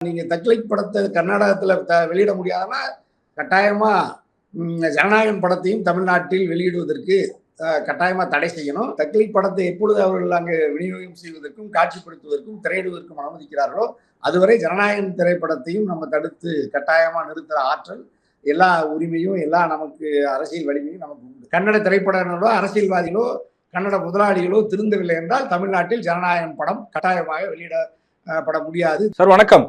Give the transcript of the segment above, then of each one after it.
நீங்க தக்லைக் படத்தை கர்நாடகத்துல த- வெளியிட முடியாதுன்னா கட்டாயமா ஜனநாயகம் படத்தையும் தமிழ்நாட்டில் வெளியிடுவதற்கு கட்டாயமாக கட்டாயமா தடை செய்யணும். தக்லீக் படத்தை எப்பொழுது அவர்கள் அங்கு விநியோகம் செய்வதற்கும் காட்சிப்படுத்துவதற்கும் திரையிடுவதற்கும் அனுமதிக்கிறார்களோ அதுவரை ஜனநாயகம் திரைப்படத்தையும் நம்ம தடுத்து கட்டாயமா நிறுத்துகிற ஆற்றல் எல்லா உரிமையும் எல்லா நமக்கு அரசியல் வலிமையும் நமக்கு உண்டு. கன்னட திரைப்படங்களோ அரசியல்வாதிகளோ கன்னட முதலாளிகளோ திருந்தவில்லை என்றால் தமிழ்நாட்டில் ஜனநாயகம் படம் கட்டாயமாக வெளியிடப்பட முடியாது. சார் வணக்கம்.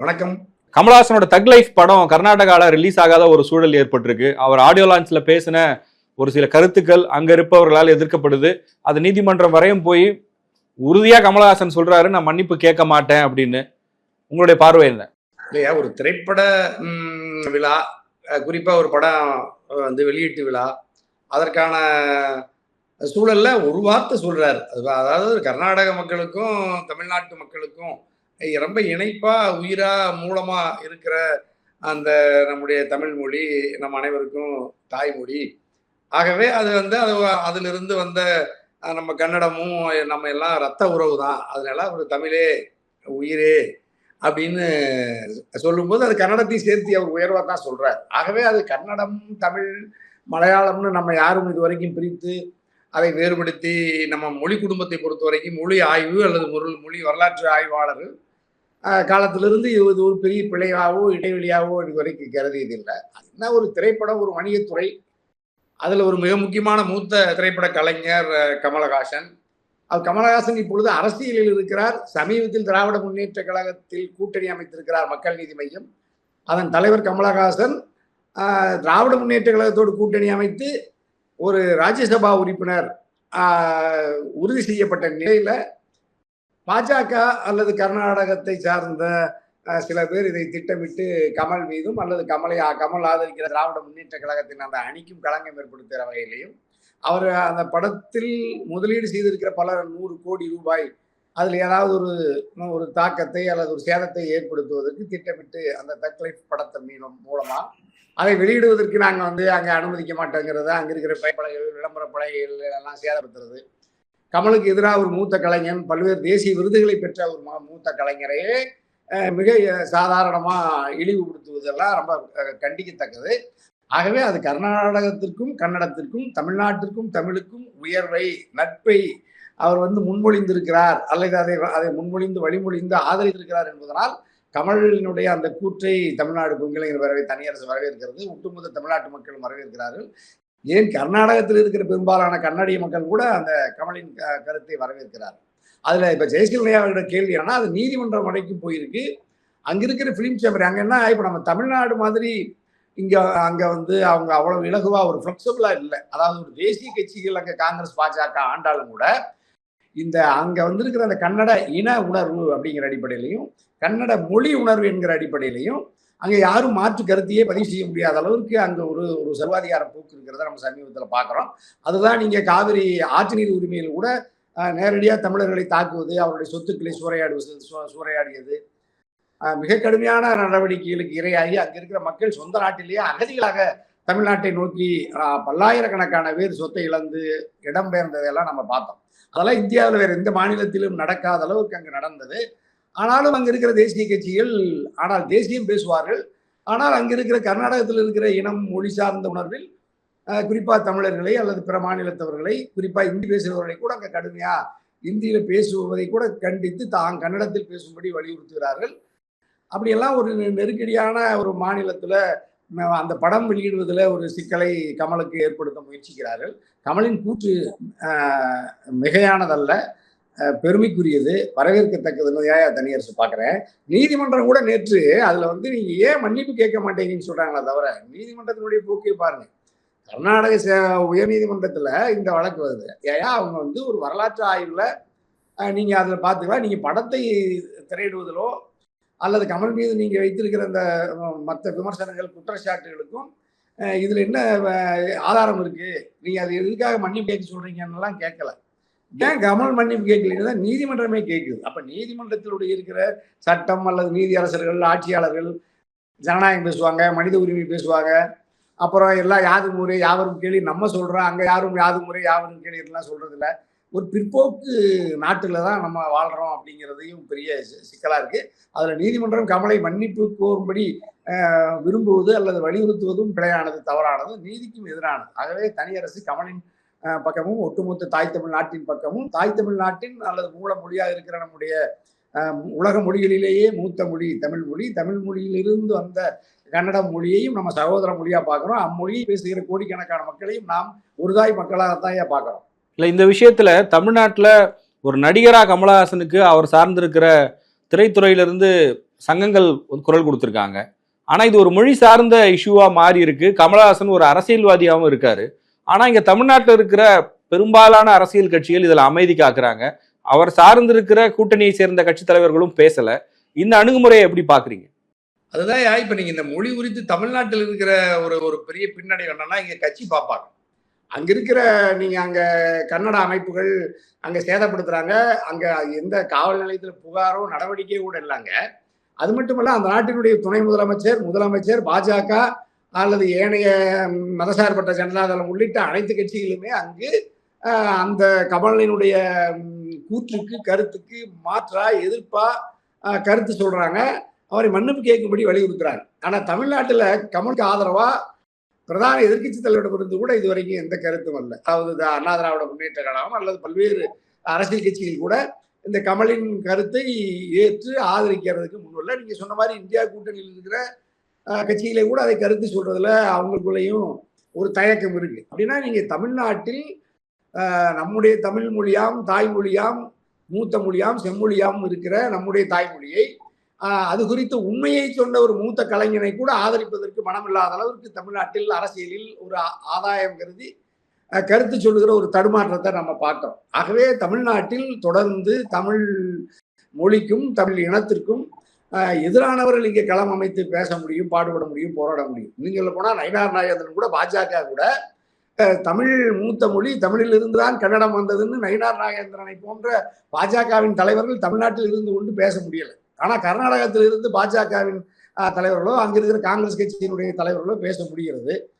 வணக்கம். கமலஹாசனோட தக் லைஃப் படம் கர்நாடகால ரிலீஸ் ஆகாத ஒரு சூழல் ஏற்பட்டிருக்கு. அவர் ஆடியோ லான்ச்ல பேசின ஒரு சில கருத்துக்கள் அங்க இருப்பவர்களால் எதிர்க்கப்படுது. அது நீதிமன்றம் வரையும் போய் உறுதியா கமலஹாசன் சொல்றாரு நான் மன்னிப்பு கேட்க மாட்டேன் அப்படின்னு. உங்களுடைய பார்வை என்ன? இல்லையா ஒரு திரைப்பட விழா அஹ், குறிப்பா ஒரு படம் வந்து வெளியீட்டு விழா அதற்கான சூழல்ல ஒரு வார்த்தை சொல்றாரு. அது அதாவது கர்நாடக மக்களுக்கும் தமிழ்நாட்டு மக்களுக்கும் ரொம்ப இணைப்பா உயிரா மூலமா இருக்கிற அந்த நம்முடைய தமிழ் மொழி நம் அனைவருக்கும் தாய்மொழி ஆகவே அது வந்து அது அதிலிருந்து வந்த நம்ம கன்னடமும் நம்ம எல்லாம் ரத்த உறவு தான். அதனால ஒரு தமிழே உயிரே அப்படின்னு சொல்லும்போது அது கன்னடத்தையும் சேர்த்து அவர் உயர்வாக தான் சொல்கிறார் ஆகவே அது கன்னடம் தமிழ் மலையாளம்னு நம்ம யாரும் இது வரைக்கும் பிரித்து அதை வேறுபடுத்தி நம்ம மொழி குடும்பத்தை பொறுத்த வரைக்கும் மொழி ஆய்வு அல்லது மொழி மொழி வரலாற்று ஆய்வாளர்கள் காலத்திலிருந்து இது ஒரு பெரிய பிழையாகவோ இடைவெளியாகவோ இது வரைக்கும் கருதியது இல்லை. என்ன ஒரு திரைப்படம் ஒரு வணிகத்துறை அதில் ஒரு மிக முக்கியமான மூத்த திரைப்பட கலைஞர் கமலஹாசன். அவர் கமலஹாசன் இப்பொழுது அரசியலில் இருக்கிறார் சமீபத்தில் திராவிட முன்னேற்ற கழகத்தில் கூட்டணி அமைத்திருக்கிறார் மக்கள் நீதி மையம். அதன் தலைவர் கமலஹாசன் திராவிட முன்னேற்ற கழகத்தோடு கூட்டணி அமைத்து ஒரு ராஜ்யசபா உறுப்பினர் உறுதி செய்யப்பட்ட நிலையில் பாஜக அல்லது கர்நாடகத்தை சார்ந்த சில பேர் இதை திட்டமிட்டு கமல் மீதும் அல்லது கமலை கமல் ஆதரிக்கிற திராவிட முன்னேற்ற கழகத்தின் அந்த அணிக்கும் களங்கம் ஏற்படுத்துகிற வகையிலையும் அவர் அந்த படத்தில் முதலீடு செய்திருக்கிற பல நூறு கோடி ரூபாய் அதில் ஏதாவது ஒரு ஒரு தாக்கத்தை அல்லது ஒரு சேதத்தை ஏற்படுத்துவதற்கு திட்டமிட்டு அந்த தக்லைஃப் படத்தின் மீனம் மூலமாக அதை வெளியிடுவதற்கு நாங்கள் வந்து அங்கே அனுமதிக்க மாட்டோங்கிறத அங்கே இருக்கிற படைகள் விளம்பர படைகள் எல்லாம் சேதப்படுத்துறது. கமலுக்கு எதிராக ஒரு மூத்த கலைஞன் பல்வேறு தேசிய விருதுகளை பெற்ற ஒரு மூத்த கலைஞரையே மிக சாதாரணமாக இழிவுபடுத்துவதெல்லாம் ரொம்ப கண்டிக்கத்தக்கது. ஆகவே அது கர்நாடகத்திற்கும் கன்னடத்திற்கும் தமிழ்நாட்டிற்கும் தமிழுக்கும் உயர்வை நட்பை அவர் வந்து முன்மொழிந்திருக்கிறார் அல்லது அதை அதை முன்மொழிந்து வழிமொழிந்து ஆதரித்திருக்கிறார் என்பதனால் கமலினுடைய அந்த கூற்றை தமிழ்நாடு கொங்கிளைஞர் வரவே தனியரசு வரவேற்கிறது. ஒட்டுமொத்த தமிழ்நாட்டு மக்களும் வரவேற்கிறார்கள். ஏன் கர்நாடகத்தில் இருக்கிற பெரும்பாலான கன்னடிய மக்கள் கூட அந்த கமலின் க- கருத்தை வரவேற்கிறார். அதில் இப்போ ஜெயசீலனையா அவர்களோட கேள்வி என்னன்னா அது நீதிமன்றம் வரைக்கும் போயிருக்கு. அங்கே இருக்கிற ஃபிலிம் சேம்பர் அங்கே என்ன இப்போ நம்ம தமிழ்நாடு மாதிரி இங்கே அங்கே வந்து அவங்க அவ்வளோ இலகுவாக ஒரு ஃப்ளெக்சிபிளாக இல்லை. அதாவது ஒரு தேசிய கட்சிகள் அங்கே காங்கிரஸ் பாஜக ஆண்டாலும் கூட இந்த அங்கே வந்திருக்கிற அந்த கன்னட இன உணர்வு அப்படிங்கிற அடிப்படையிலையும் கன்னட மொழி உணர்வு என்கிற அடிப்படையிலையும் அங்கே யாரும் மாற்று கருத்தையே பதிவு செய்ய முடியாத அளவுக்கு அங்கே ஒரு ஒரு சர்வாதிகார போக்கு இருக்கிறத நம்ம சமீபத்தில் பார்க்குறோம். அதுதான் நீங்கள் காவிரி ஆற்று நீர் உரிமையில் கூட நேரடியாக தமிழர்களை தாக்குவது அவருடைய சொத்துக்களை சூறையாடுவது சூறையாடியது. மிக கடுமையான நடவடிக்கைகளுக்கு இரையாகி அங்கே இருக்கிற மக்கள் சொந்த நாட்டிலேயே அகதிகளாக தமிழ்நாட்டை நோக்கி பல்லாயிரக்கணக்கான பேர் சொத்தை இழந்து இடம்பெயர்ந்ததெல்லாம் நம்ம பார்த்தோம். அதெல்லாம் இந்தியாவில் வேறு எந்த மாநிலத்திலும் நடக்காத அளவுக்கு அங்கே நடந்தது. ஆனாலும் அங்கே இருக்கிற தேசிய கட்சிகள் ஆனால் தேசியம் பேசுவார்கள். ஆனால் அங்கே இருக்கிற கர்நாடகத்தில் இருக்கிற இனம் மொழி சார்ந்த உணர்வில் குறிப்பாக தமிழர்களை அல்லது பிற மாநிலத்தவர்களை குறிப்பாக இந்தி பேசுகிறவர்களை கூட அங்கே கடுமையாக இந்தியில் பேசுவதை கூட கண்டித்து தான் கன்னடத்தில் பேசும்படி வலியுறுத்துகிறார்கள். அப்படியெல்லாம் ஒரு நெ- நெருக்கடியான ஒரு மாநிலத்தில் அந்த படம் வெளியிடுவதில் ஒரு சிக்கலை கமலுக்கு ஏற்படுத்த முயற்சிக்கிறார்கள். கமலின் கூற்று மிகையானதல்ல. பெருமைக்குரியது வரவேற்கத்தக்கதுன்னு தனி அரசு பார்க்குறேன் நீதிமன்றம் கூட நேற்று அதில் வந்து நீங்கள் ஏன் மன்னிப்பு கேட்க மாட்டேங்கன்னு சொல்கிறாங்களே தவிர நீதிமன்றத்தினுடைய போக்கே பாருங்க. கர்நாடக சே உயர்நீதிமன்றத்தில் இந்த வழக்கு வருது. ஏயா அவங்க வந்து ஒரு வரலாற்று ஆய்வில் நீங்கள் அதில் பார்த்துக்கலாம் நீங்கள் படத்தை திரையிடுவதிலோ அல்லது கமல் மீது நீங்கள் வைத்திருக்கிற அந்த மற்ற விமர்சனங்கள் குற்றச்சாட்டுகளுக்கும் இதில் என்ன ஆதாரம் இருக்குது நீங்கள் அது எதுக்காக மன்னிப்பு கேட்க சொல்றீங்கன்னெல்லாம் கேட்கல. ஏன் கமல் மன்னிப்பு கேட்கலன்னு நீதிமன்றமே கேட்குது. அப்ப நீதிமன்றத்திலுடைய இருக்கிற சட்டம் அல்லது நீதியரசர்கள் ஆட்சியாளர்கள் ஜனநாயகம் பேசுவாங்க மனித உரிமை பேசுவாங்க. அப்புறம் எல்லாம் யாது முறை யாவரும் கேள்வி நம்ம சொல்றோம். அங்க யாரும் யாது முறை யாவரும் கேள்வி எல்லாம் சொல்றது இல்ல ஒரு பிற்போக்கு நாட்டில் தான் நம்ம வாழ்கிறோம் அப்படிங்கிறதையும் பெரிய சி- சிக்கலா இருக்கு. அதில் நீதிமன்றம் கமலை மன்னிப்பு கோரும்படி விரும்புவது அல்லது வலியுறுத்துவதும் பிழையானது தவறானது நீதிக்கும் எதிரானது. ஆகவே தனியரசு கமலின் அஹ், பக்கமும் ஒட்டுமொத்த தாய் தமிழ் நாட்டின் பக்கமும். தாய் தமிழ் நாட்டின் அல்லது மூல மொழியாக இருக்கிற நம்முடைய உலக மொழிகளிலேயே மூத்த மொழி தமிழ் மொழி. தமிழ் மொழியிலிருந்து வந்த கன்னட மொழியையும் நம்ம சகோதர மொழியா பார்க்குறோம். அம்மொழியை பேசுகிற கோடிக்கணக்கான மக்களையும் நாம் ஒரு தாய் மக்களாகத்தான் ஏன் இல்லை இந்த விஷயத்துல தமிழ்நாட்டில் ஒரு நடிகரா கமலஹாசனுக்கு அவர் சார்ந்திருக்கிற திரைத்துறையிலிருந்து சங்கங்கள் குரல் கொடுத்துருக்காங்க. ஆனால் இது ஒரு மொழி சார்ந்த இஷ்யூவாக மாறி இருக்கு. கமலஹாசன் ஒரு அரசியல்வாதியாகவும் இருக்காரு. ஆனா இங்க தமிழ்நாட்டில் இருக்கிற பெரும்பாலான அரசியல் கட்சிகள் இதில் அமைதி காக்குறாங்க. அவர் சார்ந்திருக்கிற கூட்டணியை சேர்ந்த கட்சி தலைவர்களும் பேசல. இந்த அணுகுமுறையை எப்படி பாக்குறீங்க? அதுதான் இப்ப நீங்க இந்த மொழி குறித்து தமிழ்நாட்டில் இருக்கிற ஒரு ஒரு பெரிய பின்னடைவு என்னன்னா இங்க கட்சி பார்ப்பாங்க அங்க இருக்கிற நீங்க அங்க கன்னட அமைப்புகள் அங்க சேதப்படுத்துறாங்க. அங்க எந்த காவல் நிலையத்தில் புகாரோ நடவடிக்கையோ கூட இல்லைங்க. அது மட்டுமல்ல அந்த நாட்டினுடைய துணை முதலமைச்சர் முதலமைச்சர் பாஜக அல்லது ஏனைய மதசார்பட்ட மதசார்பற்ற ஜனதாதளம் உள்ளிட்ட அனைத்து கட்சிகளுமே அங்கு அந்த கமலினுடைய கூற்றுக்கு கருத்துக்கு மாற்றா எதிர்ப்பா கருத்து சொல்றாங்க. அவரை மன்னிப்பு கேட்கும்படி வலியுறுத்துறாங்க ஆனா தமிழ்நாட்டுல கமலுக்கு ஆதரவா பிரதான எதிர்க்கட்சி தலைவரிடமிருந்து கூட இதுவரைக்கும் எந்த கருத்தும் அல்ல. அதாவது அண்ணா திராவிட முன்னேற்ற கழகம் அல்லது பல்வேறு அரசியல் கட்சிகள் கூட இந்த கமலின் கருத்தை ஏற்று ஆதரிக்கிறதுக்கு முன்வரல. நீங்க சொன்ன மாதிரி இந்தியா கூட்டணியில் இருக்கிற கட்சிகளை கூட அதை கருத்து சொல்றதுல அவங்களுக்குள்ளேயும் ஒரு தயக்கம் இருக்கு. அப்படின்னா நீங்க தமிழ்நாட்டில் நம்முடைய தமிழ் மொழியாம் தாய்மொழியாம் மூத்த மொழியாம் செம்மொழியாம் இருக்கிற நம்முடைய தாய்மொழியை அது குறித்து உண்மையை சொன்ன ஒரு மூத்த கலைஞனை கூட ஆதரிப்பதற்கு மனமில்லாத அளவிற்கு தமிழ்நாட்டில் அரசியலில் ஒரு ஆதாயம் கருதி கருத்து சொல்லுகிற ஒரு தடுமாற்றத்தை நம்ம பார்க்கிறோம் ஆகவே தமிழ்நாட்டில் தொடர்ந்து தமிழ் மொழிக்கும் தமிழ் இனத்திற்கும் எதிரானவர்கள் இங்கே களம் அமைத்து பேச முடியும் பாடுபட முடியும் போராட முடியும். நீங்கள் போனால் நயினார் நாகேந்திரன் கூட பாஜக கூட தமிழ் மூத்த மொழி தமிழில் இருந்துதான் கன்னடம் வந்ததுன்னு நயினார் நாகேந்திரனை போன்ற பாஜகவின் தலைவர்கள் தமிழ்நாட்டில் இருந்து கொண்டு பேச முடியலை. ஆனால் கர்நாடகத்தில் இருந்து பாஜகவின் தலைவர்களோ அங்க இருக்கிற காங்கிரஸ் கட்சியினுடைய தலைவர்களோ பேச முடிகிறது.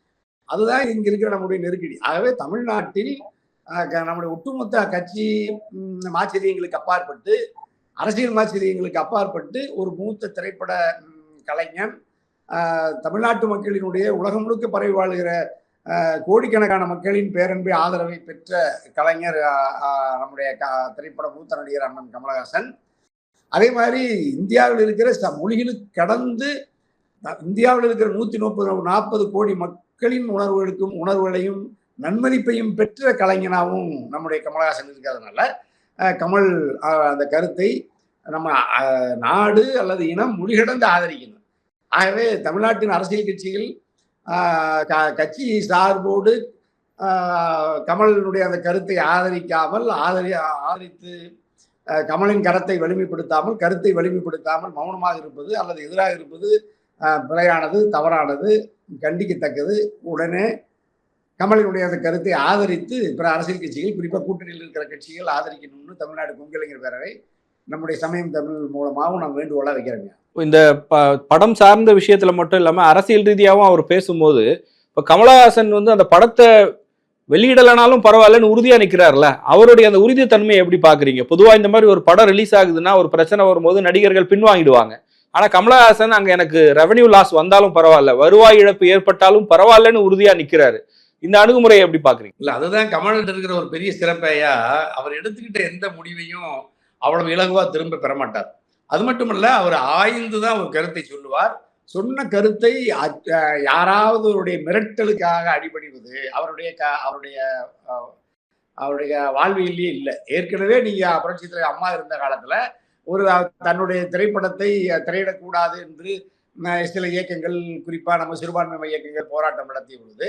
அதுதான் இங்க இருக்கிற நம்முடைய நெருக்கடி. ஆகவே தமிழ்நாட்டில் க- நம்முடைய ஒட்டுமொத்த கட்சி மாச்சரியங்களுக்கு அப்பாற்பட்டு அரசியல் மாச்சரியங்களுக்கு அப்பாற்பட்டு ஒரு மூத்த திரைப்பட கலைஞன் தமிழ்நாட்டு மக்களினுடைய உலகம் முழுக்க பரவி வாழ்கிற கோடிக்கணக்கான மக்களின் பேரன்பை ஆதரவை பெற்ற கலைஞர் நம்முடைய க- திரைப்பட மூத்த நடிகர் அண்ணன் கமலஹாசன். அதே மாதிரி இந்தியாவில் இருக்கிற ச- மொழிகளுக்கு கடந்து இந்தியாவில் இருக்கிற நூற்றி முப்பது நாற்பது கோடி மக்களின் உணர்வுகளுக்கும் உணர்வுகளையும் நன்மதிப்பையும் பெற்ற கலைஞனாகவும் நம்முடைய கமலஹாசன் இருக்கிறதுனால கமல் அந்த கருத்தை நம்ம நாடு அல்லது இனம் மொழிகடந்து ஆதரிக்கணும். ஆகவே தமிழ்நாட்டின் அரசியல் கட்சிகள் க- கட்சி சார்போடு கமலினுடைய அந்த கருத்தை ஆதரிக்காமல் ஆதரி ஆதரித்து கமலின் கரத்தை வலிமைப்படுத்தாமல் கருத்தை வலிமைப்படுத்தாமல் மௌனமாக இருப்பது அல்லது எதிராக இருப்பது பிழையானது தவறானது கண்டிக்கத்தக்கது. உடனே கமலினுடைய அந்த கருத்தை ஆதரித்து பிற அரசியல் கட்சிகள் குறிப்பாக கூட்டணியில் இருக்கிற கட்சிகள் ஆதரிக்கணும்னு தமிழ்நாடு கொங்கலைஞர் பேரவை நம்முடைய சமயம் தமிழ் மூலமாகவும் நான் வேண்டுகோளாக வைக்கிறேங்க இந்த ப- படம் சார்ந்த விஷயத்துல மட்டும் இல்லாம அரசியல் ரீதியாகவும் அவர் பேசும்போது இப்ப கமலஹாசன் வந்து அந்த படத்தை வெளியிடலைனாலும் பரவாயில்லன்னு உறுதியா நிக்கிறார்ல அவருடைய அந்த உறுதித்தன்மையை எப்படி பாக்குறீங்க? பொதுவா இந்த மாதிரி ஒரு படம் ரிலீஸ் ஆகுதுன்னா ஒரு பிரச்சனை வரும்போது நடிகர்கள் பின்வாங்கிடுவாங்க. ஆனா கமலஹாசன் அங்க எனக்கு ரெவன்யூ லாஸ் வந்தாலும் பரவாயில்ல வருவாய் இழப்பு ஏற்பட்டாலும் பரவாயில்லன்னு உறுதியா நிக்கிறாரு. இந்த அணுகுமுறையை எப்படி பாக்குறீங்க? இல்ல அதுதான் கமல்கிட்ட இருக்கிற ஒரு பெரிய சிறப்பையா அவர் எடுத்துக்கிட்ட எந்த முடிவையும் அவ்வளவு இலகுவா திரும்ப பெற மாட்டார் அது மட்டுமல்ல அவர் ஆய்ந்து தான் ஒரு கருத்தை சொல்லுவார். சொன்ன கருத்தை அ- யாராவது அவருடைய மிரட்டலுக்காக அடிபடிவது அவருடைய க அவருடைய அவருடைய வாழ்வியலே இல்லை. ஏற்கனவே நீங்க புரட்சி தலைவர் அம்மா இருந்த காலத்துல ஒரு தன்னுடைய திரைப்படத்தை திரையிடக்கூடாது என்று சில இயக்கங்கள் குறிப்பா நம்ம சிறுபான்மை இயக்கங்கள் போராட்டம் நடத்திய பொழுது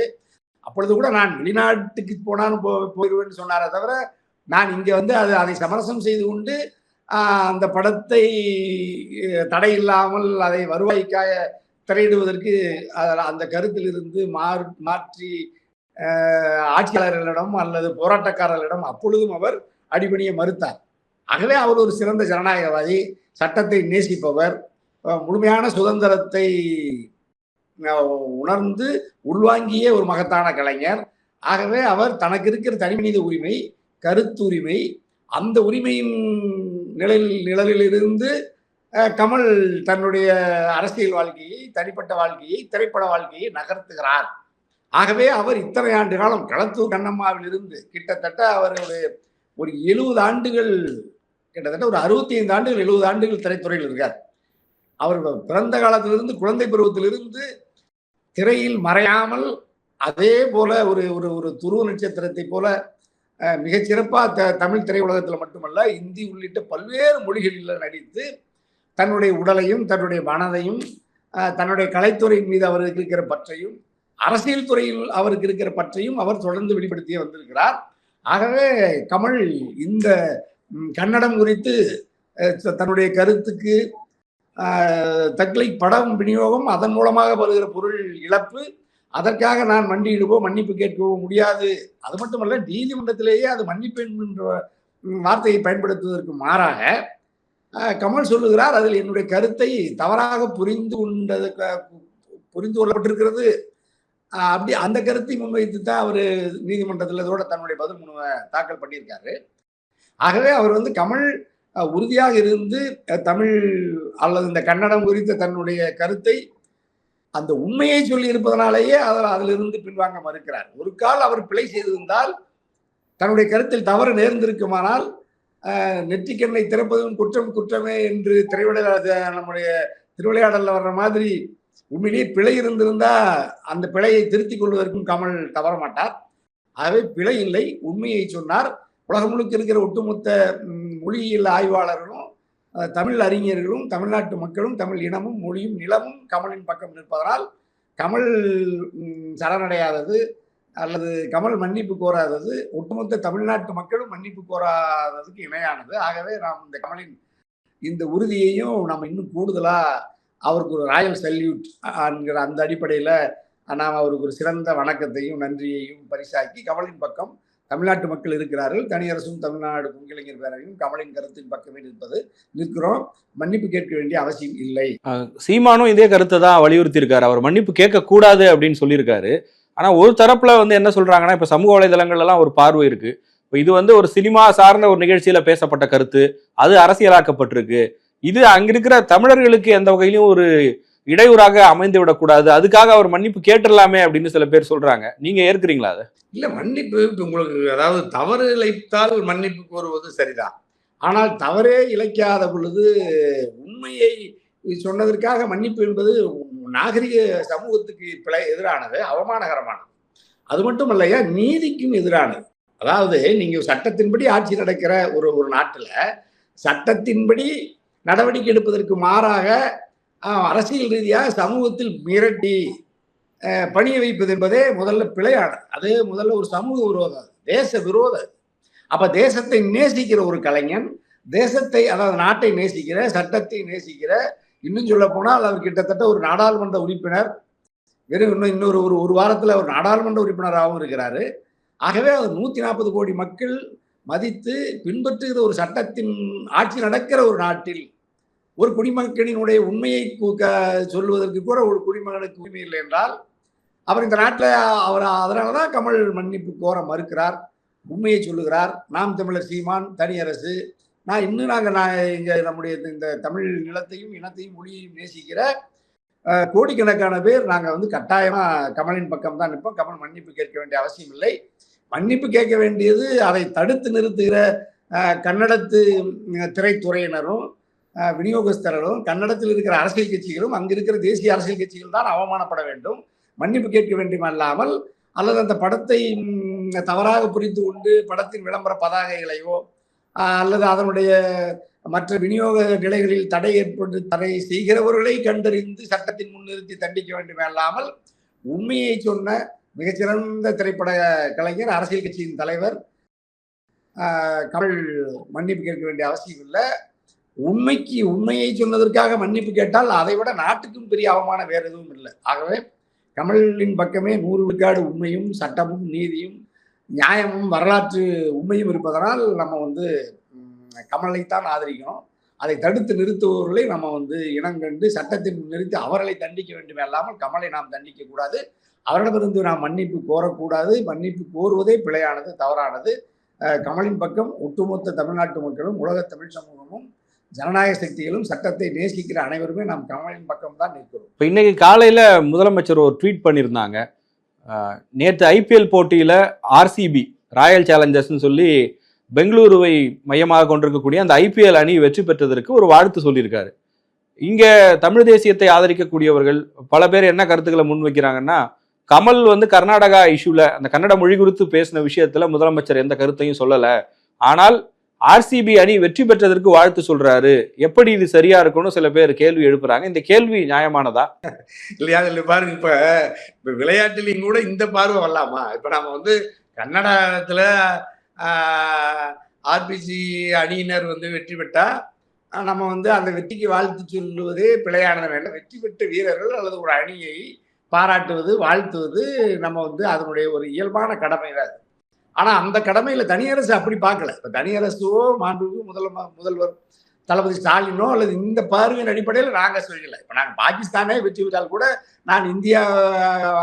அப்பொழுது கூட நான் வெளிநாட்டுக்கு போனாலும் போ போயிடுவேன்னு சொன்னாரே தவிர நான் இங்கே வந்து அது அதை சமரசம் செய்து கொண்டு அந்த படத்தை தடை இல்லாமல் அதை வருவாய்க்காக திரையிடுவதற்கு அதில் அந்த கருத்திலிருந்து மாறு மாற்றி ஆட்சியாளர்களிடம் அல்லது போராட்டக்காரர்களிடம் அப்பொழுதும் அவர் அடிபணிய மறுத்தார். ஆகவே அவர் ஒரு சிறந்த ஜனநாயகவாதி சட்டத்தை நேசிப்பவர் முழுமையான சுதந்திரத்தை உணர்ந்து உள்வாங்கிய ஒரு மகத்தான கலைஞர். ஆகவே அவர் தனக்கு இருக்கிற தனிமனித உரிமை கருத்துரிமை அந்த உரிமையின் நிழலில் நிழலிலிருந்து கமல் தன்னுடைய அரசியல் வாழ்க்கையை தனிப்பட்ட வாழ்க்கையை திரைப்பட வாழ்க்கையை நகர்த்துகிறார். ஆகவே அவர் இத்தனை ஆண்டு காலம் களத்தூர் கண்ணம்மாவில் இருந்து கிட்டத்தட்ட அவருடைய ஒரு எழுபது ஆண்டுகள் கிட்டத்தட்ட ஒரு அறுபத்தி ஐந்து ஆண்டுகள் எழுபது ஆண்டுகள் திரைத்துறையில் இருக்கார். அவர் பிறந்த காலத்திலிருந்து குழந்தை பருவத்திலிருந்து திரையில் மறையாமல் அதே போல ஒரு ஒரு ஒரு துருவ நட்சத்திரத்தை போல மிகச்சிறப்பாக த தமிழ் திரையுலகத்தில் மட்டுமல்ல இந்தி உள்ளிட்ட பல்வேறு மொழிகளில் நடித்து தன்னுடைய உடலையும் தன்னுடைய மனதையும் தன்னுடைய கலைத்துறையின் மீது அவருக்கு இருக்கிற பற்றையும் அரசியல் துறையில் அவருக்கு இருக்கிற பற்றையும் அவர் தொடர்ந்து வெளிப்படுத்தியே வந்திருக்கிறார். ஆகவே கமல் இந்த கன்னடம் குறித்து தன்னுடைய கருத்துக்கு தக்லை படம் விநியோகம் அதன் மூலமாக வருகிற பொருள் இழப்பு அதற்காக நான் மண்டியிடுவோ மன்னிப்பு கேட்கவோ முடியாது. அது மட்டுமல்ல நீதிமன்றத்திலேயே அது மன்னிப்பு என்கின்ற வார்த்தையை பயன்படுத்துவதற்கு மாறாக கமல் சொல்லுகிறார் அதில் என்னுடைய கருத்தை தவறாக புரிந்து கொண்டது புரிந்து கொள்ளப்பட்டிருக்கிறது. அப்படி அந்த கருத்தை முன்வைத்து தான் அவர் நீதிமன்றத்தில் இதோட தன்னுடைய பதில் மனுவை தாக்கல் பண்ணியிருக்காரு. ஆகவே அவர் வந்து கமல் உறுதியாக இருந்து தமிழ் அல்லது இந்த கன்னடம் குறித்த தன்னுடைய கருத்தை அந்த உண்மையை சொல்லி இருப்பதனாலேயே அவர் அதிலிருந்து பின்வாங்க மறுக்கிறார். ஒரு கால் அவர் பிழை செய்திருந்தால் தன்னுடைய கருத்தில் தவறு நேர்ந்திருக்குமானால் நெற்றிக்கண்ணை திறப்பதும் குற்றம் குற்றமே என்று திரைவிட நம்முடைய திருவிளையாடலில் வர்ற மாதிரி உண்மையிலேயே பிழை இருந்திருந்தா அந்த பிழையை திருத்திக் கொள்வதற்கும் கமல் தவற மாட்டார். ஆகவே பிழை இல்லை உண்மையை சொன்னார். உலகம் முழுக்க இருக்கிற ஒட்டுமொத்த மொழியியல் ஆய்வாளர்களும் தமிழ் அறிஞர்களும் தமிழ்நாட்டு மக்களும் தமிழ் இனமும் மொழியும் நிலமும் கமலின் பக்கம் நிற்பதனால் கமல் சரணடையாதது அல்லது கமல் மன்னிப்பு கோராதது ஒட்டுமொத்த தமிழ்நாட்டு மக்களும் மன்னிப்பு கோராததுக்கு இணையானது. ஆகவே நாம் இந்த கமலின் இந்த உறுதியையும் நம்ம இன்னும் கூடுதலாக அவருக்கு ஒரு ராயல் சல்யூட் என்கிற அந்த அடிப்படையில் நாம் அவருக்கு ஒரு சிறந்த வணக்கத்தையும் நன்றியையும் பரிசாக்கி கமலின் பக்கம் தமிழ்நாட்டு மக்கள் இருக்கிறார்கள். தனியரசும் தமிழ்நாடு பொங்கிளைஞர் பேரவையும் கமலின் கருத்தின் பக்கமே நிற்பது நிற்கிறோம். மன்னிப்பு கேட்க வேண்டிய அவசியம் இல்லை. சீமானும் இதே கருத்தை தான் வலியுறுத்தி இருக்காரு அவர் மன்னிப்பு கேட்க கூடாது அப்படின்னு சொல்லியிருக்காரு. ஆனா ஒரு தரப்புல வந்து என்ன சொல்றாங்கன்னா இப்ப சமூக வலைதளங்கள்லாம் எல்லாம் ஒரு பார்வை இருக்கு. இப்ப இது வந்து ஒரு சினிமா சார்ந்த ஒரு நிகழ்ச்சியில பேசப்பட்ட கருத்து. அது அரசியலாக்கப்பட்டிருக்கு. இது அங்கே இருக்கிற தமிழர்களுக்கு எந்த வகையிலும் ஒரு இடையூறாக அமைந்து விடக்கூடாது. அதுக்காக அவர் மன்னிப்பு கேட்டுடலாமே அப்படின்னு சில பேர் சொல்றாங்க. நீங்க ஏற்கிறீங்களா அதை? இல்ல மன்னிப்பு இப்போ உங்களுக்கு அதாவது தவறு இழைத்தால் மன்னிப்பு கோருவது சரிதான். ஆனால் தவறே இழைக்காத பொழுது உண்மையை சொன்னதற்காக மன்னிப்பு என்பது நாகரிக சமூகத்துக்கு பிழை எதிரானது அவமானகரமானது. அது மட்டும் இல்லையா நீதிக்கும் எதிரானது. அதாவது நீங்க சட்டத்தின்படி ஆட்சி நடக்கிற ஒரு ஒரு நாட்டில் சட்டத்தின்படி நடவடிக்கை எடுப்பதற்கு மாறாக அரசியல் ரீதியாக சமூகத்தில் மிரட்டி பணிய வைப்பது என்பதே முதல்ல பிழையானது அது முதல்ல ஒரு சமூக விரோதம் தேச விரோதம் அது. அப்ப தேசத்தை நேசிக்கிற ஒரு கலைஞன் தேசத்தை அதாவது நாட்டை நேசிக்கிற சட்டத்தை நேசிக்கிற இன்னும் சொல்ல போனால் அவர் கிட்டத்தட்ட ஒரு நாடாளுமன்ற உறுப்பினர் வெறும் இன்னும் இன்னொரு ஒரு ஒரு வாரத்தில் ஒரு நாடாளுமன்ற உறுப்பினராகவும் இருக்கிறாரு. ஆகவே அவர் நூற்றி நாற்பது கோடி மக்கள் மதித்து பின்பற்றுகிற ஒரு சட்டத்தின் ஆட்சி நடக்கிற ஒரு நாட்டில் ஒரு குடிமகனினுடைய உண்மையை க- சொல்லுவதற்கு கூட ஒரு குடிமகனுக்கு உரிமை இல்லை என்றால் அவர் இந்த நாட்டில் அவர் அதனால தான் கமல் மன்னிப்பு கோர மறுக்கிறார் உண்மையை சொல்லுகிறார். நாம் தமிழர் சீமான் தனியரசு நான் இன்னும் நாங்கள் நான் இங்கே நம்முடைய இந்த- தமிழ் நிலத்தையும் இனத்தையும் மொழியையும் நேசிக்கிற கோடிக்கணக்கான பேர் நாங்கள் வந்து கட்டாயமாக கமலின் பக்கம் தான் நிற்போம். கமல் மன்னிப்பு கேட்க வேண்டிய அவசியம் இல்லை. மன்னிப்பு கேட்க வேண்டியது அதை தடுத்து நிறுத்துகிற கன்னடத்து திரைத்துறையினரும் விநியோகஸ்தர்களும் கன்னடத்தில் இருக்கிற அரசியல் கட்சிகளும் அங்கு இருக்கிற தேசிய அரசியல் கட்சிகள் தான் அவமானப்பட வேண்டும். மன்னிப்பு கேட்க வேண்டுமல்லாமல் அல்லது அந்த படத்தை தவறாக புரிந்து கொண்டு படத்தின் விளம்பர பதாகைகளையோ அல்லது அதனுடைய மற்ற விநியோக நிலைகளில் தடை ஏற்பட்டு தடை செய்கிறவர்களை கண்டறிந்து சட்டத்தின் முன்னிறுத்தி தண்டிக்க வேண்டும் அல்லாமல் உண்மையை சொன்ன மிகச்சிறந்த திரைப்பட கலைஞர் அரசியல் கட்சியின் தலைவர் கமல் மன்னிப்பு கேட்க வேண்டிய அவசியம் இல்லை. உண்மைக்கு உண்மையை சொன்னதற்காக மன்னிப்பு கேட்டால் அதை விட நாட்டுக்கும் பெரிய அவமானம் வேறு எதுவும் இல்லை. ஆகவே கமலின் பக்கமே நூறு விழுக்காடு உண்மையும் சட்டமும் நீதியும் நியாயமும் வரலாற்று உண்மையும் இருப்பதனால் நம்ம வந்து கமலைத்தான் ஆதரிக்கணும். அதை தடுத்து நிறுத்துபவர்களை நம்ம வந்து இனங்கண்டு சட்டத்தின் நிறுத்தி அவர்களை தண்டிக்க வேண்டும் அல்லாமல் கமலை நாம் தண்டிக்க கூடாது. அவரிடமிருந்து நாம் மன்னிப்பு கோரக்கூடாது. மன்னிப்பு கோருவதே பிழையானது தவறானது. கமலின் பக்கம் ஒட்டுமொத்த தமிழ்நாட்டு மக்களும் உலக தமிழ் சமூகம் ஜனநாயக சக்திகளும் சட்டத்தை நேசிக்கிற அனைவருமே நாம் கமலின் பக்கம் தான் நிற்கிறோம். இப்போ இன்னைக்கு காலையில் முதலமைச்சர் ஒரு ட்வீட் பண்ணியிருந்தாங்க. நேற்று ஐபிஎல் போட்டியில் ஆர்சிபி ராயல் சேலஞ்சர்ஸ்னு சொல்லி பெங்களூருவை மையமாக கொண்டிருக்கக்கூடிய அந்த ஐபிஎல் அணி வெற்றி பெற்றதற்கு ஒரு வாழ்த்து சொல்லியிருக்காரு. இங்கே தமிழ் தேசியத்தை ஆதரிக்கக்கூடியவர்கள் பல பேர் என்ன கருத்துக்களை முன்வைக்கிறாங்கன்னா கமல் வந்து கர்நாடகா இஷ்யூல அந்த கன்னட மொழி குறித்து பேசின விஷயத்தில் முதலமைச்சர் எந்த கருத்தையும் சொல்லலை. ஆனால் ஆர்சிபி அணி வெற்றி பெற்றதற்கு வாழ்த்து சொல்றாரு. எப்படி இது சரியா இருக்கும்னு சில பேர் கேள்வி எழுப்புறாங்க. இந்த கேள்வி நியாயமானதா? இல்லையா? இல்லை பாருங்க இப்ப இப்ப விளையாட்டுலையும் கூட இந்த பார்வை வரலாமா? இப்ப நாம வந்து கன்னடத்துல ஆர்பிசி அணியினர் வந்து வெற்றி பெற்றா நம்ம வந்து அந்த வெற்றிக்கு வாழ்த்து சொல்லுவது பிழையானது வேண்டாம். வெற்றி பெற்ற வீரர்கள் அல்லது ஒரு அணியை பாராட்டுவது வாழ்த்துவது நம்ம வந்து அதனுடைய ஒரு இயல்பான கடமை தான் ஆனா அந்த கடமையில தனியரசு அப்படி பார்க்கல. இப்ப தனியரசுவோ மாண்புமிகு முதல்வ முதல்வர் தளபதி ஸ்டாலினோ அல்லது இந்த பார்வையின் அடிப்படையில் நாங்க சொல்லல இப்ப நாங்க பாகிஸ்தானே வெற்றி பெற்றால் கூட நான் இந்தியா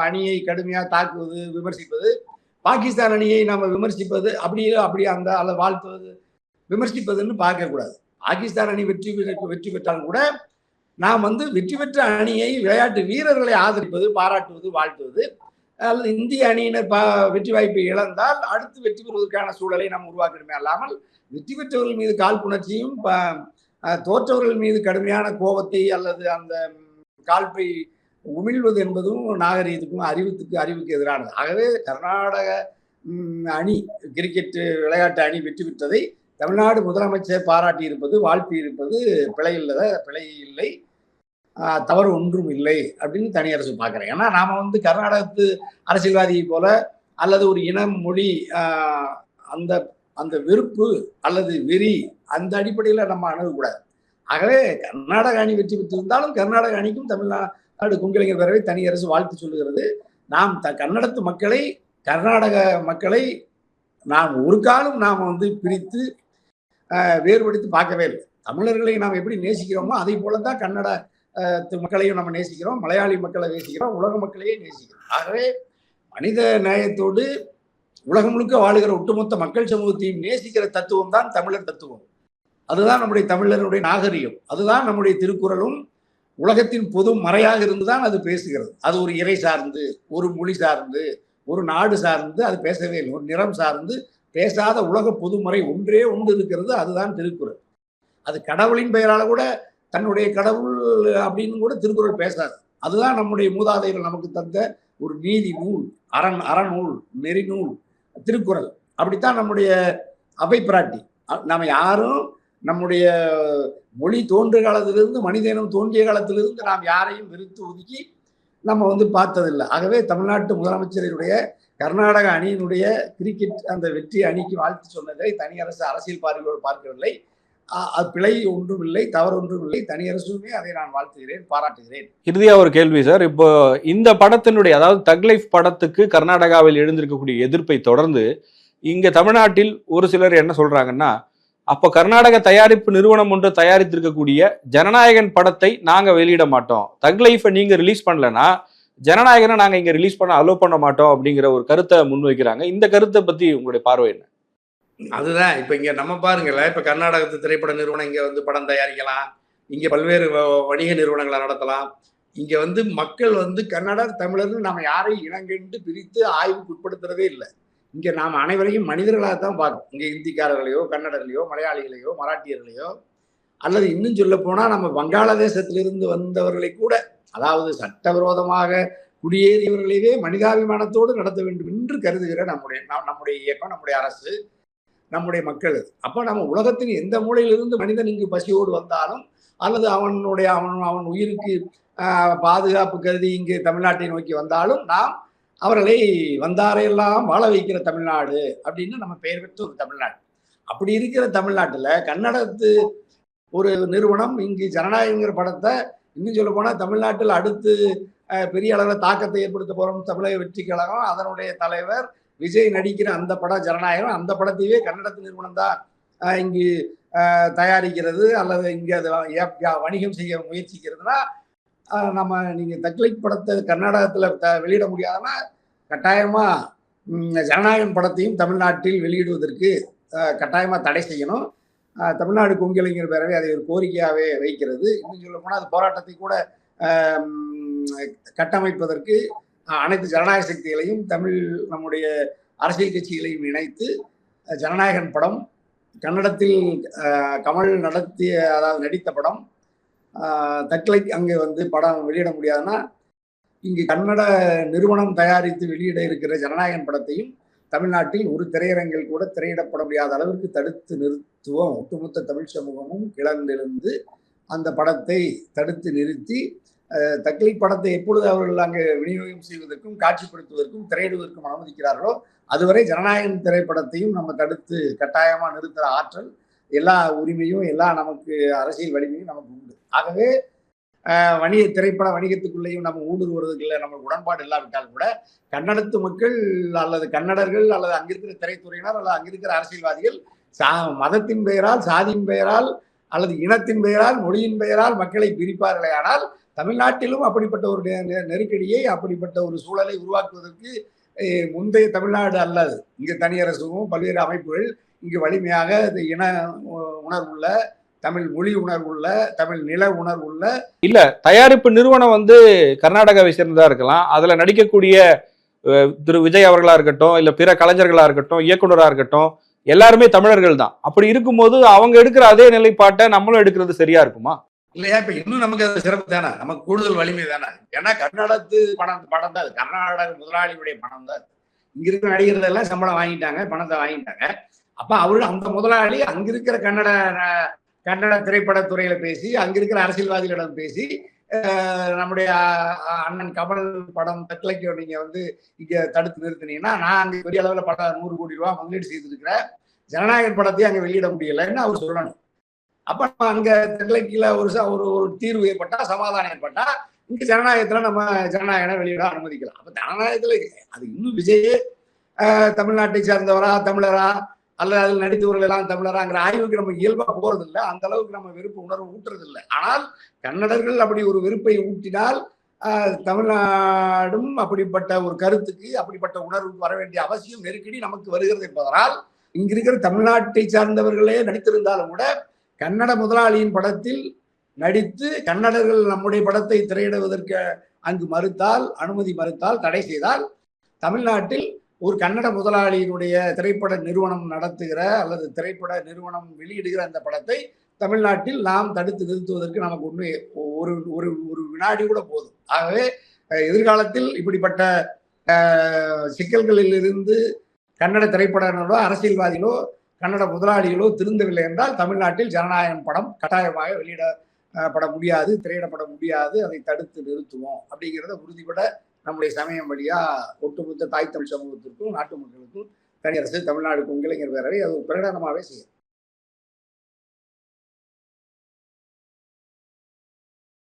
அணியை கடுமையா தாக்குவது விமர்சிப்பது பாகிஸ்தான் அணியை நாம விமர்சிப்பது அப்படியே அப்படி அந்த அல்லது வாழ்த்துவது விமர்சிப்பதுன்னு பார்க்க கூடாது. பாகிஸ்தான் அணி வெற்றி வெற்றி பெற்றாலும் கூட நாம் வந்து வெற்றி பெற்ற அணியை விளையாட்டு வீரர்களை ஆதரிப்பது பாராட்டுவது வாழ்த்துவது அல்லது இந்திய அணியினர் பா வெற்றி வாய்ப்பை இழந்தால் அடுத்து வெற்றி பெறுவதற்கான சூழலை நாம் உருவாக்கணுமே அல்லாமல் வெற்றி பெற்றவர்கள் மீது காழ்ப்புணர்ச்சியும் ப- தோற்றவர்கள் மீது கடுமையான கோபத்தை அல்லது அந்த காழ்ப்பை உமிழ்வது என்பதும் நாகரீகத்துக்கும் அறிவுக்கு அறிவுக்கு எதிரானது. ஆகவே கர்நாடக அணி கிரிக்கெட் விளையாட்டு அணி வெற்றி பெற்றதை தமிழ்நாடு முதலமைச்சர் பாராட்டி இருப்பது வாழ்த்தி இருப்பது பிழை பிழை இல்லை. தவறு ஒன்றும் இல்லை அப்படின்னு தனியரசு பார்க்குறேன். ஏன்னா நாம் வந்து கர்நாடகத்து அரசியல்வாதியை போல அல்லது ஒரு இனம் மொழி அந்த அந்த வெறுப்பு அல்லது வெறி அந்த அடிப்படையில் நம்ம அணுகக்கூடாது. ஆகவே கர்நாடக அணி வெற்றி பெற்றிருந்தாலும் கர்நாடக அணிக்கும் தமிழ்நாடு குங்கிளைஞர் பேரவை தனி அரசு வாழ்த்து சொல்லுகிறது. நாம் த கன்னடத்து மக்களை கர்நாடக மக்களை நாம் ஒரு காலம் நாம் வந்து பிரித்து வேறுபடுத்தி பார்க்கவே இல்லை. தமிழர்களை நாம் எப்படி நேசிக்கிறோமோ அதே போல தான் கன்னட மக்களையும் நம்ம நேசிக்கிறோம் மலையாளி மக்களை நேசிக்கிறோம் உலக மக்களையே நேசிக்கிறோம். ஆகவே மனித நேயத்தோடு உலகம் முழுக்க வாழுகிற ஒட்டுமொத்த மக்கள் சமூகத்தையும் நேசிக்கிற தத்துவம் தான் தமிழர் தத்துவம். அதுதான் நம்முடைய தமிழருடைய நாகரிகம். அதுதான் நம்முடைய திருக்குறளும் உலகத்தின் பொது மறையாக இருந்துதான் அது பேசுகிறது. அது ஒரு இறை சார்ந்து ஒரு மொழி சார்ந்து ஒரு நாடு சார்ந்து அது பேசவே இல்லை. ஒரு நிறம் சார்ந்து பேசாத உலக பொதுமறை ஒன்றே ஒன்று இருக்கிறது. அதுதான் திருக்குறள். அது கடவுளின் பெயரால கூட தன்னுடைய கடவுள் அப்படின்னு கூட திருக்குறள் பேசாது. அதுதான் நம்முடைய மூதாதைகள் நமக்கு தந்த ஒரு நீதி நூல் அரண் அறநூல் நெறிநூல் திருக்குறள். அப்படித்தான் நம்முடைய அவை பிராட்டி நம்ம யாரும் நம்முடைய மொழி தோன்றிய காலத்திலிருந்து மனிதனும் தோன்றிய காலத்திலிருந்து நாம் யாரையும் வெறுத்து ஒதுக்கி நம்ம வந்து பார்த்ததில்லை. ஆகவே தமிழ்நாட்டு முதலமைச்சரினுடைய கர்நாடக அணியினுடைய கிரிக்கெட் அந்த வெற்றி அணிக்கு வாழ்த்து சொன்னதை தனி அரசு அரசியல் பார்வையோடு பார்க்கவில்லை. பிழை ஒன்றும் இல்லை தவறு ஒன்றும் இல்லை தனி அரசுமே அதை நான் வாழ்த்துகிறேன் பாராட்டுகிறேன். இறுதியா ஒரு கேள்வி சார். இப்போ இந்த படத்தினுடைய அதாவது தக்லைஃப் படத்துக்கு கர்நாடகாவில் எழுந்திருக்கக்கூடிய எதிர்ப்பை தொடர்ந்து இங்க தமிழ்நாட்டில் ஒரு சிலர் என்ன சொல்றாங்கன்னா அப்போ கர்நாடக தயாரிப்பு நிறுவனம் ஒன்று தயாரித்திருக்கக்கூடிய ஜனநாயகன் படத்தை நாங்க வெளியிட மாட்டோம். தக் லைஃபை நீங்க ரிலீஸ் பண்ணலன்னா ஜனநாயகனை நாங்கள் இங்கே ரிலீஸ் பண்ண அலோவ் பண்ண மாட்டோம் அப்படிங்கிற ஒரு கருத்தை முன்வைக்கிறாங்க. இந்த கருத்தை பற்றி உங்களுடைய பார்வை என்ன? அதுதான். இப்ப இங்க நம்ம பாருங்களேன். இப்ப கர்நாடகத்து திரைப்பட நிறுவனம் இங்க வந்து படம் தயாரிக்கலாம். இங்க பல்வேறு வணிக நிறுவனங்களை நடத்தலாம். இங்க வந்து மக்கள் வந்து கர்நாடக தமிழர்னு நம்ம யாரையும் இனங்கண்டு பிரித்து ஆய்வுக்கு உட்படுத்துறதே இல்லை. இங்க நாம் அனைவரையும் மனிதர்களாக தான் பார்க்கணும். இங்க இந்திக்காரர்களையோ கன்னடர்களையோ மலையாளிகளையோ மராட்டியர்களையோ அல்லது இன்னும் சொல்ல போனா நம்ம வங்காளதேசத்திலிருந்து வந்தவர்களை கூட அதாவது சட்டவிரோதமாக குடியேறியவர்களையே மனிதாபிமானத்தோடு நடத்த வேண்டும் என்று கருதுகிற நம்முடைய நம்முடைய இயக்கம் நம்முடைய அரசு நம்முடைய மக்கள் அப்போ நம்ம உலகத்தின் எந்த மூலையிலிருந்து மனிதன் இங்கு பசியோடு வந்தாலும் அல்லது அவனுடைய அவன் அவன் உயிருக்கு பாதுகாப்பு கருதி இங்கு தமிழ்நாட்டை நோக்கி வந்தாலும் நாம் அவர்களை வந்தாரையெல்லாம் வாழ வைக்கிற தமிழ்நாடு அப்படின்னு நம்ம பெயர் பெற்ற ஒரு தமிழ்நாடு. அப்படி இருக்கிற தமிழ்நாட்டில் கன்னடத்து ஒரு நிறுவனம் இங்கு ஜனநாயகங்கிற படத்தை இன்னும் சொல்ல போனால் தமிழ்நாட்டில் அடுத்து பெரிய அளவில் தாக்கத்தை ஏற்படுத்த போகிறோம் தமிழக வெற்றி கழகம் அதனுடைய தலைவர் விஜய் நடிக்கிற அந்த படம் ஜனநாயகம் அந்த படத்தையே கன்னடத்து நிறுவனம் தான் இங்கு தயாரிக்கிறது அல்லது இங்கே அது வணிகம் செய்ய முயற்சிக்கிறதுனா நம்ம நீங்கள் தக்லைக் படத்தை கர்நாடகத்தில் த வெளியிட முடியாதுன்னா கட்டாயமாக ஜனநாயகன் படத்தையும் தமிழ்நாட்டில் வெளியிடுவதற்கு கட்டாயமாக தடை செய்யணும். தமிழ்நாடு கொங்கிலைஞர் பேரவை அதை ஒரு கோரிக்கையாகவே வைக்கிறது. இன்னும் சொல்ல போனால் அது போராட்டத்தை கூட கட்டமைப்பதற்கு அனைத்து ஜனநாயக சக்திகளையும் தமிழ் நம்முடைய அரசியல் கட்சிகளையும் இணைத்து ஜனநாயகன் படம் கன்னடத்தில் கமல் நடத்திய அதாவது நடித்த படம் தக்லை அங்கே வந்து படம் வெளியிட முடியாதுன்னா இங்கு கன்னட நிறுவனம் தயாரித்து வெளியிட இருக்கிற ஜனநாயகன் படத்தையும் தமிழ்நாட்டில் ஒரு திரையரங்கில் கூட திரையிடப்பட முடியாத அளவிற்கு தடுத்து நிறுத்துவோம். ஒட்டுமொத்த தமிழ் சமூகமும் கிளர்ந்தெழுந்து அந்த படத்தை தடுத்து நிறுத்தி அஹ், படத்தை எப்பொழுது அவர்கள் அங்கே விநியோகம் செய்வதற்கும் காட்சிப்படுத்துவதற்கும் திரையிடுவதற்கும் அனுமதிக்கிறார்களோ அதுவரை ஜனநாயகம் திரைப்படத்தையும் நம்ம தடுத்து கட்டாயமாக நிறுத்துகிற ஆற்றல் எல்லா உரிமையும் எல்லா நமக்கு அரசியல் வலிமையும் நமக்கு உண்டு. ஆகவே வணிக திரைப்பட வணிகத்துக்குள்ளேயும் நம்ம ஊடுருவதற்குள்ள நம்ம உடன்பாடு இல்லாவிட்டால் கூட கன்னடத்து மக்கள் அல்லது கன்னடர்கள் அல்லது அங்கிருக்கிற திரைத்துறையினர் அல்லது அங்கிருக்கிற அரசியல்வாதிகள் சா மதத்தின் பெயரால் சாதியின் பெயரால் அல்லது இனத்தின் பெயரால் மொழியின் பெயரால் மக்களை பிரிப்பார்களே ஆனால் தமிழ்நாட்டிலும் அப்படிப்பட்ட ஒரு நெருக்கடியை அப்படிப்பட்ட ஒரு சூழலை உருவாக்குவதற்கு முந்தைய தமிழ்நாடு அல்லது இங்கு தனியரசும் பல்வேறு அமைப்புகள் இங்கு வலிமையாக இன உணர்வுள்ள தமிழ் மொழி உணர்வுள்ள தமிழ் நில உணர்வுள்ள தயாரிப்பு நிறுவனம் வந்து கர்நாடகாவை சேர்ந்ததா இருக்கலாம். அதுல நடிக்கக்கூடிய திரு விஜய் அவர்களா இருக்கட்டும் இல்ல பிற கலைஞர்களா இருக்கட்டும் இயக்குனரா இருக்கட்டும் எல்லாருமே தமிழர்கள் தான். அப்படி இருக்கும்போது அவங்க எடுக்கிற அதே நிலைப்பாட்டை நம்மளும் எடுக்கிறது சரியா இருக்குமா? இல்லையா? இப்ப இன்னும் நமக்கு அது சிறப்பு தானே? நமக்கு கூடுதல் வலிமை தானே? ஏன்னா கர்நாடகத்து பணம் படம் தான் அது. கர்நாடக முதலாளியுடைய பணம் தான் இங்க இருக்கிற நடிகர்கள் சம்பளம் வாங்கிட்டாங்க பணத்தை வாங்கிட்டாங்க. அப்ப அவரு அந்த முதலாளி அங்க இருக்கிற கன்னட கன்னட திரைப்படத்துறையில பேசி அங்க இருக்கிற அரசியல்வாதிகளிடம் பேசி நம்முடைய அண்ணன் கமல் படம் தக்லைக்கு நீங்க வந்து இங்க தடுத்து நிறுத்தினீங்கன்னா நான் அங்க பெரிய அளவுல பல நூறு கோடி ரூபாய் முதலீடு செய்திருக்கிறேன். ஜனநாயக படத்தையும் அங்க வெளியிட முடியலைன்னு அவர் சொல்லணும். அப்ப நம்ம அங்க தெற்கில ஒரு ஒரு ஒரு தீர்வு ஏற்பட்டா சமாதானம் ஏற்பட்டா இங்க ஜனநாயகத்துல நம்ம ஜனநாயகனை வெளியிட அனுமதிக்கலாம். அப்ப ஜனநாயகத்துல அது இன்னும் விஜய் தமிழ்நாட்டை சேர்ந்தவரா தமிழரா அல்லது அதில் நடித்தவர்கள் எல்லாம் தமிழராங்கிற ஆய்வுக்கு நம்ம இயல்பா போறது இல்லை அந்த அளவுக்கு நம்ம வெறுப்பு உணர்வு ஊட்டுறது இல்லை ஆனால் கன்னடர்கள் அப்படி ஒரு வெறுப்பை ஊட்டினால் தமிழ்நாடும் அப்படிப்பட்ட ஒரு கருத்துக்கு அப்படிப்பட்ட உணர்வுக்கு வர வேண்டிய அவசியம் நெருக்கடி நமக்கு வருகிறது என்பதனால் இங்கிருக்கிற தமிழ்நாட்டை சார்ந்தவர்களே நடித்திருந்தாலும் கூட கன்னட முதலாளியின் படத்தில் நடித்து கன்னடர்கள் நம்முடைய படத்தை திரையிடுவதற்கு அங்கு மறுத்தால் அனுமதி மறுத்தால் தடை செய்தால் தமிழ்நாட்டில் ஒரு கன்னட முதலாளியினுடைய திரைப்பட நிறுவனம் நடத்துகிற அல்லது திரைப்பட நிறுவனம் வெளியிடுகிற அந்த படத்தை தமிழ்நாட்டில் நாம் தடுத்து நிறுத்துவதற்கு நமக்கு உண்மை ஒரு ஒரு ஒரு வினாடி கூட போதும். ஆகவே எதிர்காலத்தில் இப்படிப்பட்ட சிக்கல்களில் இருந்து கன்னட திரைப்படங்களோ அரசியல்வாதிகளோ கன்னட முதலாளிகளோ திருந்தவில்லை என்றால் தமிழ்நாட்டில் ஜனநாயகம் படம் கட்டாயமாக வெளியிடப்பட முடியாது திரையிடப்பட முடியாது. அதை தடுத்து நிறுத்துவோம் அப்படிங்கிறத உறுதிபட நம்முடைய சமயம் வழியா ஒட்டுமொத்த தாய் தமிழ் சமூகத்திற்கும் நாட்டு மக்களுக்கும் தனியரசு தமிழ்நாடு இளைஞர் பேரவை அது பிரகடனமாகவே செய்யும்.